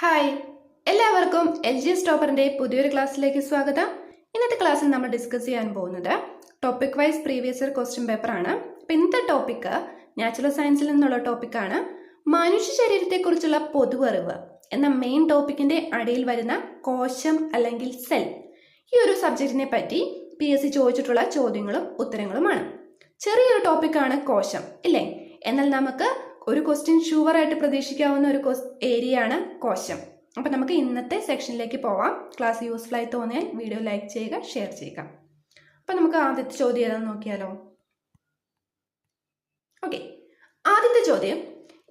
Hi എല്ലാവർക്കും L G S ടോപ്പറിന്റെ പുതിയൊരു ക്ലാസ്സിലേക്ക് സ്വാഗതം. ഇന്നത്തെ ക്ലാസ്സിൽ നമ്മൾ ഡിസ്കസ് ചെയ്യാൻ പോകുന്നത് topic wise previous year question പേപ്പറാണ് അപ്പം ഇന്നത്തെ ടോപ്പിക്ക് നാച്ചുറൽ സയൻസിൽ നിന്നുള്ള ടോപ്പിക്കാണ് മനുഷ്യ ശരീരത്തെക്കുറിച്ചുള്ള പൊതുവറിവ് എന്ന മെയിൻ ടോപ്പിക്കിന്റെ അടിയിൽ വരുന്ന കോശം അല്ലെങ്കിൽ സെൽ ഈ ഒരു സബ്ജക്റ്റിനെ പറ്റി പി എസ് സി ചോദിച്ചിട്ടുള്ള ചോദ്യങ്ങളും ഉത്തരങ്ങളുമാണ്. ചെറിയൊരു ടോപ്പിക്കാണ് കോശം ഇല്ലേ? എന്നാൽ നമുക്ക് ഒരു ക്വസ്റ്റ്യൻ ഷുവറായിട്ട് പ്രതീക്ഷിക്കാവുന്ന ഒരു ഏരിയ ആണ് കോശം. അപ്പം നമുക്ക് ഇന്നത്തെ സെക്ഷനിലേക്ക് പോവാം. ക്ലാസ് യൂസ്ഫുൾ ആയി തോന്നിയാൽ വീഡിയോ ലൈക്ക് ചെയ്യുക ഷെയർ ചെയ്യുക. അപ്പം നമുക്ക് ആദ്യത്തെ ചോദ്യം ഏതാണെന്ന് നോക്കിയാലോ? ഓക്കെ ആദ്യത്തെ ചോദ്യം.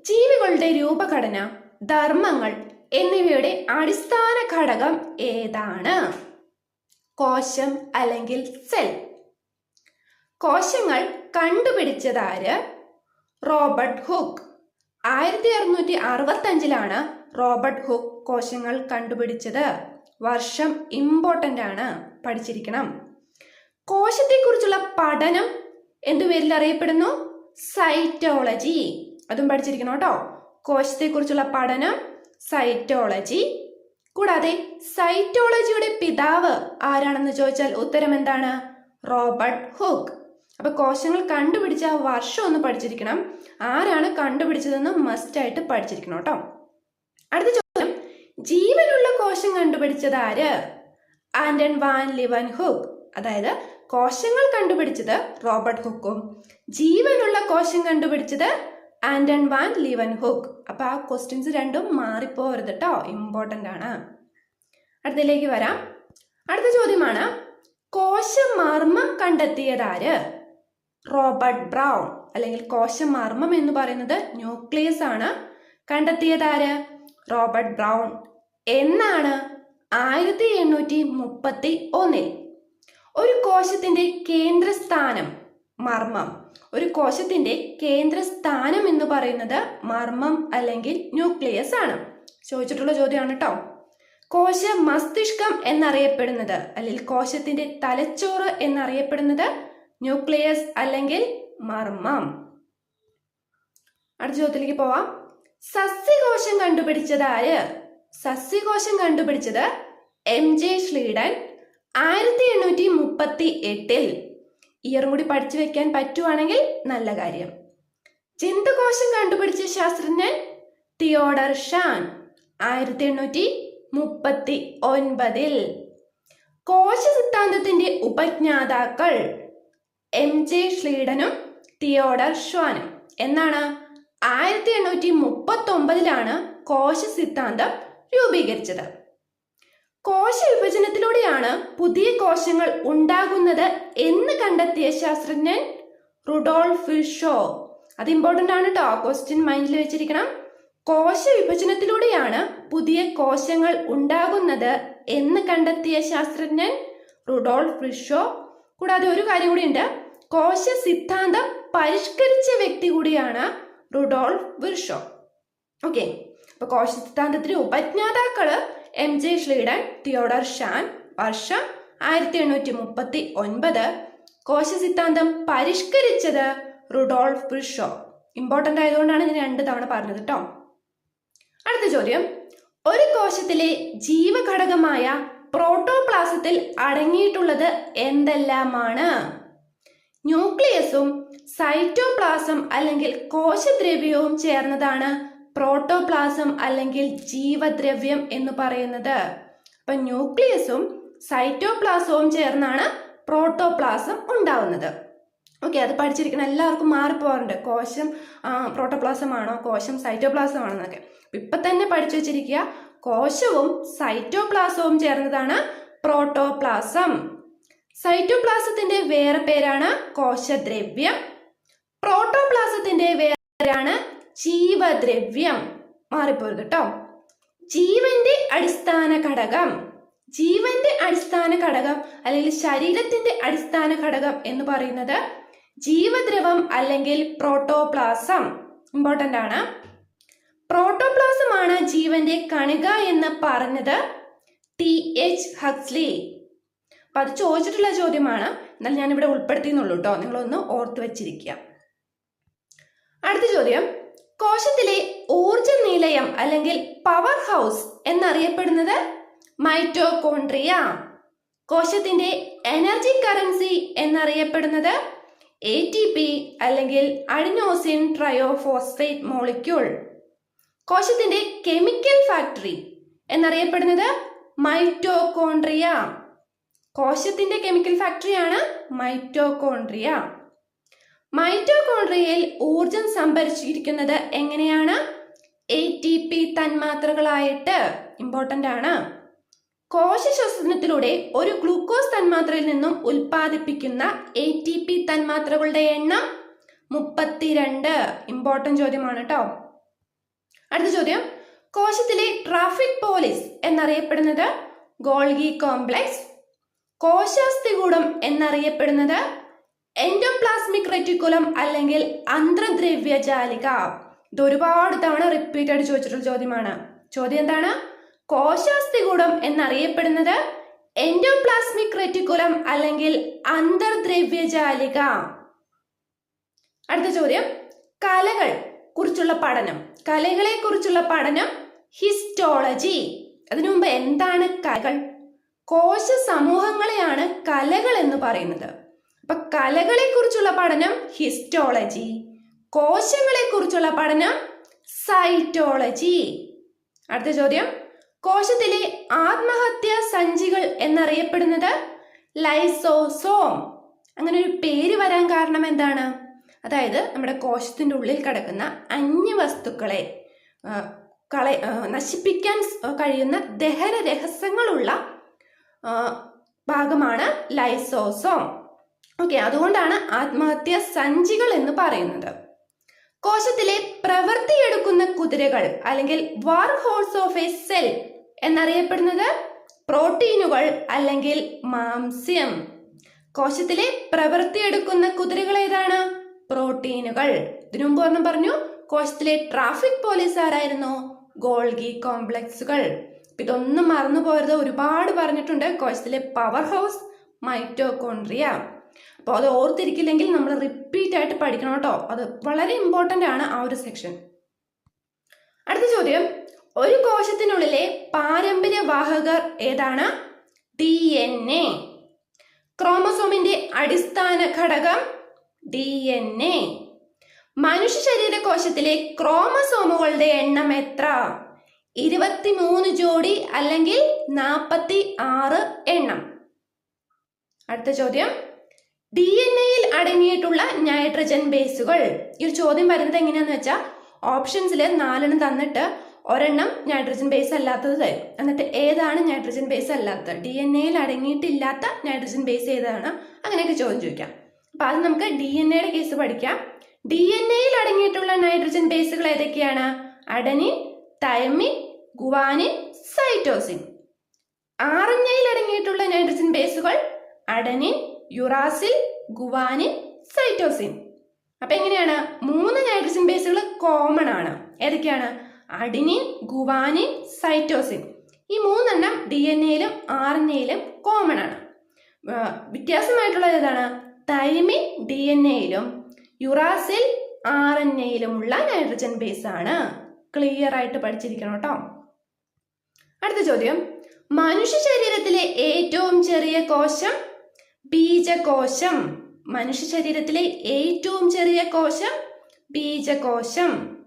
ജീവികളുടെ രൂപഘടന ധർമ്മങ്ങൾ എന്നിവയുടെ അടിസ്ഥാന ഘടകം ഏതാണ്? കോശം അല്ലെങ്കിൽ സെൽ കോശങ്ങൾ കണ്ടുപിടിച്ചതാര് റോബർട്ട് ഹുക്ക്. ആയിരത്തി അറുന്നൂറ്റി അറുപത്തി അഞ്ചിലാണ് റോബർട്ട് ഹുക്ക് കോശങ്ങൾ കണ്ടുപിടിച്ചത്. വർഷം ഇമ്പോർട്ടന്റ് ആണ് പഠിച്ചിരിക്കണം. കോശത്തെക്കുറിച്ചുള്ള പഠനം എന്തു പേരിൽ അറിയപ്പെടുന്നു? സൈറ്റോളജി. അതും പഠിച്ചിരിക്കണം കേട്ടോ. കോശത്തെക്കുറിച്ചുള്ള പഠനം സൈറ്റോളജി. കൂടാതെ സൈറ്റോളജിയുടെ പിതാവ് ആരാണെന്ന് ചോദിച്ചാൽ ഉത്തരം എന്താണ്? Robert Hooke. അപ്പൊ കോശങ്ങൾ കണ്ടുപിടിച്ച ആ വർഷം ഒന്ന് പഠിച്ചിരിക്കണം. ആരാണ് കണ്ടുപിടിച്ചതെന്ന് മസ്റ്റ് ആയിട്ട് പഠിച്ചിരിക്കണം കേട്ടോ അടുത്ത ചോദ്യം. ജീവനുള്ള കോശം കണ്ടുപിടിച്ചത് ആര്? Anton van Leeuwenhoek. അതായത് കോശങ്ങൾ കണ്ടുപിടിച്ചത് റോബർട്ട് ഹുക്കും. ജീവനുള്ള കോശം കണ്ടുപിടിച്ചത് ആൻഡൻ വാൻ ലിവൻ ഹുക്ക്. അപ്പൊ ആ ക്വസ്റ്റ്യൻസ് രണ്ടും മാറിപ്പോരുത് കേട്ടോ ഇമ്പോർട്ടന്റ് ആണ്. അടുത്തതിലേക്ക് വരാം. അടുത്ത ചോദ്യമാണ്. കോശമർമ്മം കണ്ടെത്തിയതാര് റോബർട്ട് ബ്രൗൺ അല്ലെങ്കിൽ കോശമർമ്മം എന്ന് പറയുന്നത് ന്യൂക്ലിയസ് ആണ്. കണ്ടെത്തിയതാര് റോബർട്ട് ബ്രൗൺ. എന്നാണ് ആയിരത്തി എണ്ണൂറ്റി മുപ്പത്തി ഒന്നിൽ ഒരു കോശത്തിന്റെ കേന്ദ്രസ്ഥാനം മർമ്മം. ഒരു കോശത്തിന്റെ കേന്ദ്രസ്ഥാനം എന്ന് പറയുന്നത് മർമ്മം അല്ലെങ്കിൽ ന്യൂക്ലിയസ് ആണ്. ചോദിച്ചിട്ടുള്ള ചോദ്യമാണ് കേട്ടോ കോശ മസ്തിഷ്കം എന്നറിയപ്പെടുന്നത് അല്ലെങ്കിൽ കോശത്തിന്റെ തലച്ചോറ് എന്നറിയപ്പെടുന്നത് ന്യൂക്ലിയസ് അല്ലെങ്കിൽ മർമ്മം. അടുത്ത ചോദ്യത്തിലേക്ക് പോവാം. സസ്യകോശം കണ്ടുപിടിച്ചത് ആര് സസ്യകോശം കണ്ടുപിടിച്ചത് എം ജെ ശ്രീഡൻ ആയിരത്തി എണ്ണൂറ്റി മുപ്പത്തി എട്ടിൽ ഇയറും കൂടി പഠിച്ചു വെക്കാൻ പറ്റുവാണെങ്കിൽ നല്ല കാര്യം. ജന്തുകോശം കണ്ടുപിടിച്ച ശാസ്ത്രജ്ഞൻ തിയോഡർ ഷാൻ ആയിരത്തി എണ്ണൂറ്റി മുപ്പത്തി ഒൻപതിൽ കോശ സിദ്ധാന്തത്തിന്റെ ഉപജ്ഞാതാക്കൾ എം ജെ ഷ്ലീഡനും തിയോഡർ ഷ്വാനും. എന്നാണ് ആയിരത്തി എണ്ണൂറ്റി മുപ്പത്തി ഒമ്പതിലാണ് കോശ സിദ്ധാന്തം രൂപീകരിച്ചത്. കോശ വിഭജനത്തിലൂടെയാണ് പുതിയ കോശങ്ങൾ ഉണ്ടാകുന്നത് എന്ന് കണ്ടെത്തിയ ശാസ്ത്രജ്ഞൻ റുഡോൾഫ് ഷോ. അത് ഇമ്പോർട്ടന്റ് ആണ് കേട്ടോ ക്വസ്റ്റ്യൻ മൈൻഡിൽ വെച്ചിരിക്കണം. കോശ വിഭജനത്തിലൂടെയാണ് പുതിയ കോശങ്ങൾ ഉണ്ടാകുന്നത് എന്ന് കണ്ടെത്തിയ ശാസ്ത്രജ്ഞൻ റുഡോൾഫ് ഷോ. കൂടാതെ ഒരു കാര്യം കൂടി ഉണ്ട്. കോശ സിദ്ധാന്തം പരിഷ്കരിച്ച വ്യക്തി കൂടിയാണ് റുഡോൾഫ് വിർഷോ. ഓക്കെ അപ്പൊ കോശ സിദ്ധാന്തത്തിന്റെ ഉപജ്ഞാതാക്കൾ M J Schleiden Theodor Schwann വർഷം ആയിരത്തി എണ്ണൂറ്റി മുപ്പത്തി ഒൻപത് കോശ സിദ്ധാന്തം പരിഷ്കരിച്ചത് റുഡോൾഫ് വിർഷോ. ഇമ്പോർട്ടന്റ് ആയതുകൊണ്ടാണ് ഞാൻ രണ്ട് തവണ പറഞ്ഞത് കേട്ടോ അടുത്ത ചോദ്യം. ഒരു കോശത്തിലെ ജീവഘടകമായ പ്രോട്ടോപ്ലാസത്തിൽ അടങ്ങിയിട്ടുള്ളത് എന്തെല്ലാമാണ്? ന്യൂക്ലിയസും സൈറ്റോപ്ലാസം അല്ലെങ്കിൽ കോശദ്രവ്യവും ചേർന്നതാണ് പ്രോട്ടോപ്ലാസം അല്ലെങ്കിൽ ജീവദ്രവ്യം എന്ന് പറയുന്നത്. അപ്പൊ ന്യൂക്ലിയസും സൈറ്റോപ്ലാസവും ചേർന്നാണ് പ്രോട്ടോപ്ലാസം ഉണ്ടാവുന്നത്. ഓക്കെ അത് പഠിച്ചിരിക്കണം എല്ലാവർക്കും മാറിപ്പോകാറുണ്ട്. കോശം പ്രോട്ടോപ്ലാസം ആണോ കോശം സൈറ്റോപ്ലാസം ആണോ എന്നൊക്കെ. ഇപ്പൊ തന്നെ പഠിച്ചു വെച്ചിരിക്കുക കോശവും സൈറ്റോപ്ലാസവും ചേർന്നതാണ് പ്രോട്ടോപ്ലാസം. സൈറ്റോപ്ലാസത്തിന്റെ വേറെ പേരാണ് കോശദ്രവ്യം. പ്രോട്ടോപ്ലാസത്തിന്റെ വേറെ പേരാണ് ജീവദ്രവ്യം. മാറിപ്പോരുത് കേട്ടോ. ജീവന്റെ അടിസ്ഥാന ഘടകം. ജീവന്റെ അടിസ്ഥാന ഘടകം അല്ലെങ്കിൽ ശരീരത്തിന്റെ അടിസ്ഥാന ഘടകം എന്ന് പറയുന്നത് ജീവദ്രവം അല്ലെങ്കിൽ പ്രോട്ടോപ്ലാസം. ഇമ്പോർട്ടന്റ് ആണ്. പ്രോട്ടോപ്ലാസം ആണ് ജീവന്റെ കണിക എന്ന് പറഞ്ഞത് ടി എച്ച് ഹക്സ്ലി. അപ്പൊ അത് ചോദിച്ചിട്ടുള്ള ചോദ്യമാണ്. എന്നാൽ ഞാൻ ഇവിടെ ഉൾപ്പെടുത്തിയെന്നുള്ളൂ കേട്ടോ. നിങ്ങളൊന്ന് ഓർത്തു വെച്ചിരിക്കുക. അടുത്ത ചോദ്യം. കോശത്തിലെ ഊർജ നിലയം അല്ലെങ്കിൽ പവർ ഹൗസ് എന്നറിയപ്പെടുന്നത് മൈറ്റോകോൺട്രിയ കോശത്തിന്റെ എനർജി കറൻസി എന്നറിയപ്പെടുന്നത് എ ടി പി അല്ലെങ്കിൽ അഡിനോസിൻ ട്രയോഫോസ്ഫേറ്റ് മോളിക്യൂൾ കോശത്തിന്റെ കെമിക്കൽ ഫാക്ടറി എന്നറിയപ്പെടുന്നത് മൈറ്റോകോൺട്രിയ കോശത്തിന്റെ കെമിക്കൽ ഫാക്ടറിയാണ് മൈറ്റോകോൺട്രിയ മൈറ്റോകോൺട്രിയയിൽ ഊർജം സംഭരിച്ചിരിക്കുന്നത് എങ്ങനെയാണ്? എ ടി പി തന്മാത്രകളായിട്ട് ഇമ്പോർട്ടന്റ് ആണ്. കോശശ്വസനത്തിലൂടെ ഒരു ഗ്ലൂക്കോസ് തന്മാത്രയിൽ നിന്നും ഉൽപ്പാദിപ്പിക്കുന്ന എ ടി പി തന്മാത്രകളുടെ എണ്ണം മുപ്പത്തിരണ്ട്. ഇമ്പോർട്ടന്റ് ചോദ്യമാണ് കേട്ടോ അടുത്ത ചോദ്യം. കോശത്തിലെ ട്രാഫിക് പോലീസ് എന്നറിയപ്പെടുന്നത് ഗോൾഗി കോംപ്ലക്സ് കോശാസ്ഥികൂടം എന്നറിയപ്പെടുന്നത് എൻഡോപ്ലാസ്മിക് റെറ്റിക്കുലം അല്ലെങ്കിൽ അന്ത്രദ്രവ്യജാലിക. ഇത് ഒരുപാട് തവണ റിപ്പീറ്റ് ആയിട്ട് ചോദിച്ചിട്ടുള്ള ചോദ്യമാണ്. ചോദ്യം എന്താണ്? കോശാസ്ഥികൂടം എന്നറിയപ്പെടുന്നത് എൻഡോപ്ലാസ്മിക് റെറ്റിക്കുലം അല്ലെങ്കിൽ അന്തർദ്രവ്യജാലിക. അടുത്ത ചോദ്യം. കലകൾ കുറിച്ചുള്ള പഠനം. കലകളെ കുറിച്ചുള്ള പഠനം. ഹിസ്റ്റോളജി. അതിനു മുമ്പ് എന്താണ് കലകൾ? കോശ സമൂഹങ്ങളെയാണ് കലകൾ എന്ന് പറയുന്നത്. അപ്പൊ കലകളെ കുറിച്ചുള്ള പഠനം ഹിസ്റ്റോളജി. കോശങ്ങളെ കുറിച്ചുള്ള പഠനം സൈറ്റോളജി. അടുത്ത ചോദ്യം. കോശത്തിലെ ആത്മഹത്യ സഞ്ചികൾ എന്നറിയപ്പെടുന്നത് ലൈസോസോം. അങ്ങനെ ഒരു പേര് വരാൻ കാരണം എന്താണ്? അതായത് നമ്മുടെ കോശത്തിന്റെ ഉള്ളിൽ കിടക്കുന്ന അന്യ വസ്തുക്കളെ കള നശിപ്പിക്കാൻ കഴിയുന്ന ദഹന രഹസ്യങ്ങളുള്ള ഭാഗമാണ് ലൈസോസോം. ഓക്കെ അതുകൊണ്ടാണ് ആത്മഹത്യ സഞ്ചികൾ എന്ന് പറയുന്നത്. കോശത്തിലെ പ്രവൃത്തിയെടുക്കുന്ന കുതിരകൾ അല്ലെങ്കിൽ war horse of a cell എന്നറിയപ്പെടുന്നത് പ്രോട്ടീനുകൾ അല്ലെങ്കിൽ മാംസ്യം. കോശത്തിലെ പ്രവൃത്തിയെടുക്കുന്ന കുതിരകൾ ഏതാണ്? പ്രോട്ടീനുകൾ. ഇതിനു മുമ്പ് ഒരെണ്ണം പറഞ്ഞു കോശത്തിലെ ട്രാഫിക് പോലീസ് ആരായിരുന്നു? ഗോൾഗി കോംപ്ലക്സുകൾ. ഇതൊന്നും മറന്നു പോരുത്. ഒരുപാട് പറഞ്ഞിട്ടുണ്ട്. കോശത്തിലെ പവർ ഹൗസ് മൈറ്റോകോൺട്രിയ അപ്പോൾ അത് ഓർത്തിരിക്കില്ലെങ്കിൽ നമ്മൾ റിപ്പീറ്റ് ആയിട്ട് പഠിക്കണം കേട്ടോ. അത് വളരെ ഇമ്പോർട്ടന്റ് ആണ് ആ ഒരു സെക്ഷൻ അടുത്ത ചോദ്യം. ഒരു കോശത്തിനുള്ളിലെ പാരമ്പര്യ വാഹകർ ഏതാണ്? ഡി എൻ എ ക്രോമസോമിന്റെ അടിസ്ഥാന ഘടകം ഡി എൻ എ. മനുഷ്യ ശരീര കോശത്തിലെ ക്രോമസോമുകളുടെ എണ്ണം എത്ര? ഇരുപത്തിമൂന്ന് ജോഡി അല്ലെങ്കിൽ നാൽപ്പത്തി ആറ് എണ്ണം. അടുത്ത ചോദ്യം. ഡി എൻ എയിൽ അടങ്ങിയിട്ടുള്ള നൈട്രജൻ ബേസുകൾ. ഈ ഒരു ചോദ്യം വരുന്നത് എങ്ങനെയാന്ന് വെച്ചാൽ ഓപ്ഷൻസിൽ നാലെണ്ണം തന്നിട്ട് ഒരെണ്ണം നൈട്രജൻ ബേസ് അല്ലാത്തത് തരും. എന്നിട്ട് ഏതാണ് നൈട്രജൻ ബേസ് അല്ലാത്തത്? ഡി എൻ എയിൽ അടങ്ങിയിട്ടില്ലാത്ത നൈട്രജൻ ബേസ് ഏതാണ്? അങ്ങനെയൊക്കെ ചോദ്യം ചോദിക്കാം. അപ്പൊ അത് നമുക്ക് ഡി എൻ എയുടെ കേസ് പഠിക്കാം. ഡി എൻ എയിൽ അടങ്ങിയിട്ടുള്ള നൈട്രജൻ ബേസുകൾ ഏതൊക്കെയാണ്? Adenine thymine guanine cytosine R N എയിൽ അടങ്ങിയിട്ടുള്ള നൈട്രജൻ ബേസുകൾ അഡനിൻ യുറാസിൽ ഗുവാനിൻ സൈറ്റോസിൻ അപ്പൊ എങ്ങനെയാണ്? മൂന്ന് നൈട്രജൻ ബേസുകൾ കോമൺ ആണ്. ഏതൊക്കെയാണ്? അഡിനിൻ ഗുവാനിൻ സൈറ്റോസിൻ ഈ മൂന്നെണ്ണം ഡി എൻ എയിലും ആർ എൻ എയിലും കോമൺ ആണ്. വ്യത്യാസമായിട്ടുള്ളത് ഏതാണ്? തൈമിൻ ഡി എൻ എയിലും യുറാസിൽ ആർ എൻ എയിലുമുള്ള നൈട്രജൻ ബേസ് ആണ്. ക്ലിയർ ആയിട്ട് പഠിച്ചിരിക്കണം കേട്ടോ. അടുത്ത ചോദ്യം. മനുഷ്യ ശരീരത്തിലെ ഏറ്റവും ചെറിയ കോശം ബീജകോശം. മനുഷ്യ ശരീരത്തിലെ ഏറ്റവും ചെറിയ കോശം ബീജകോശം.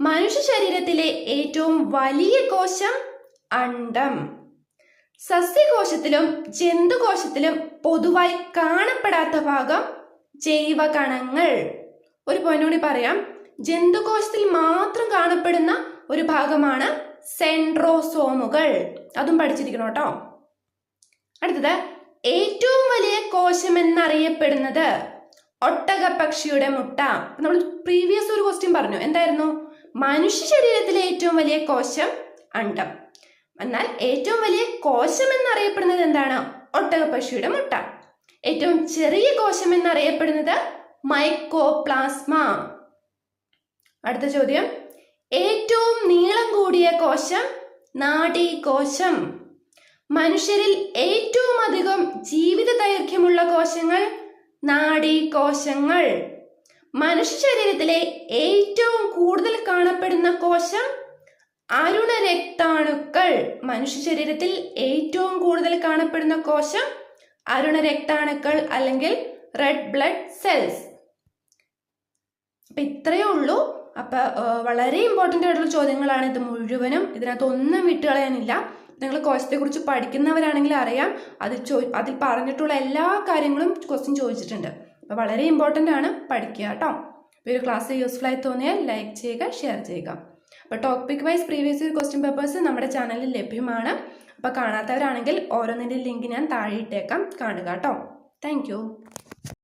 മനുഷ്യ ശരീരത്തിലെ ഏറ്റവും വലിയ കോശം അണ്ഡം സസ്യകോശത്തിലും ജന്തുകോശത്തിലും പൊതുവായി കാണപ്പെടാത്ത ഭാഗം ജൈവകണങ്ങൾ. ഒരു പോയിന്റ് കൂടി പറയാം. ജന്തുകോശത്തിൽ മാത്രം കാണപ്പെടുന്ന ഒരു ഭാഗമാണ് സെൻട്രോസോമുകൾ. അതും പഠിച്ചിരിക്കണം കേട്ടോ. അടുത്തത് ഏറ്റവും വലിയ കോശം എന്നറിയപ്പെടുന്നത് ഒട്ടകപ്പക്ഷിയുടെ മുട്ട. നമ്മൾ പ്രീവിയസ് ഒരു ക്വസ്റ്റ്യൻ പറഞ്ഞു. എന്തായിരുന്നു? മനുഷ്യ ശരീരത്തിലെ ഏറ്റവും വലിയ കോശം അണ്ഡം എന്നാൽ ഏറ്റവും വലിയ കോശം എന്നറിയപ്പെടുന്നത് എന്താണ്? ഒട്ടകപ്പക്ഷിയുടെ മുട്ട. ഏറ്റവും ചെറിയ കോശം എന്നറിയപ്പെടുന്നത് മൈക്കോപ്ലാസ്മ. അടുത്ത ചോദ്യം. ഏറ്റവും നീളം കൂടിയ കോശം നാഡീകോശം. മനുഷ്യരിൽ ഏറ്റവും അധികം ജീവിത ദൈർഘ്യമുള്ള കോശങ്ങൾ നാഡീകോശങ്ങൾ. മനുഷ്യ ശരീരത്തിലെ ഏറ്റവും കൂടുതൽ കാണപ്പെടുന്ന കോശം അരുണ രക്താണുക്കൾ മനുഷ്യ ശരീരത്തിൽ ഏറ്റവും കൂടുതൽ കാണപ്പെടുന്ന കോശം അരുണ രക്താണുക്കൾ അല്ലെങ്കിൽ റെഡ് ബ്ലഡ് സെൽസ് അപ്പൊ ഇത്രയേ ഉള്ളൂ. അപ്പൊ വളരെ ഇമ്പോർട്ടന്റ് ആയിട്ടുള്ള ചോദ്യങ്ങളാണ് ഇത് മുഴുവനും. ഇതിനകത്ത് ഒന്നും വിട്ടുകളയാനില്ല. നിങ്ങൾ കോശത്തെക്കുറിച്ച് പഠിക്കുന്നവരാണെങ്കിൽ അറിയാം. അതിൽ ചോ അതിൽ പറഞ്ഞിട്ടുള്ള എല്ലാ കാര്യങ്ങളും ക്വസ്റ്റ്യൻ ചോദിച്ചിട്ടുണ്ട്. അപ്പോൾ വളരെ ഇമ്പോർട്ടന്റ് ആണ് പഠിക്കുക കേട്ടോ. ഒരു ക്ലാസ് യൂസ്ഫുൾ ആയി തോന്നിയാൽ ലൈക്ക് ചെയ്യുക ഷെയർ ചെയ്യുക. അപ്പോൾ topic wise previous year question papers നമ്മുടെ ചാനലിൽ ലഭ്യമാണ്. അപ്പോൾ കാണാത്തവരാണെങ്കിൽ ഓരോന്നിന്റെ ലിങ്ക് ഞാൻ താഴെ ഇട്ടേക്കാം. കാണുക കേട്ടോ. താങ്ക്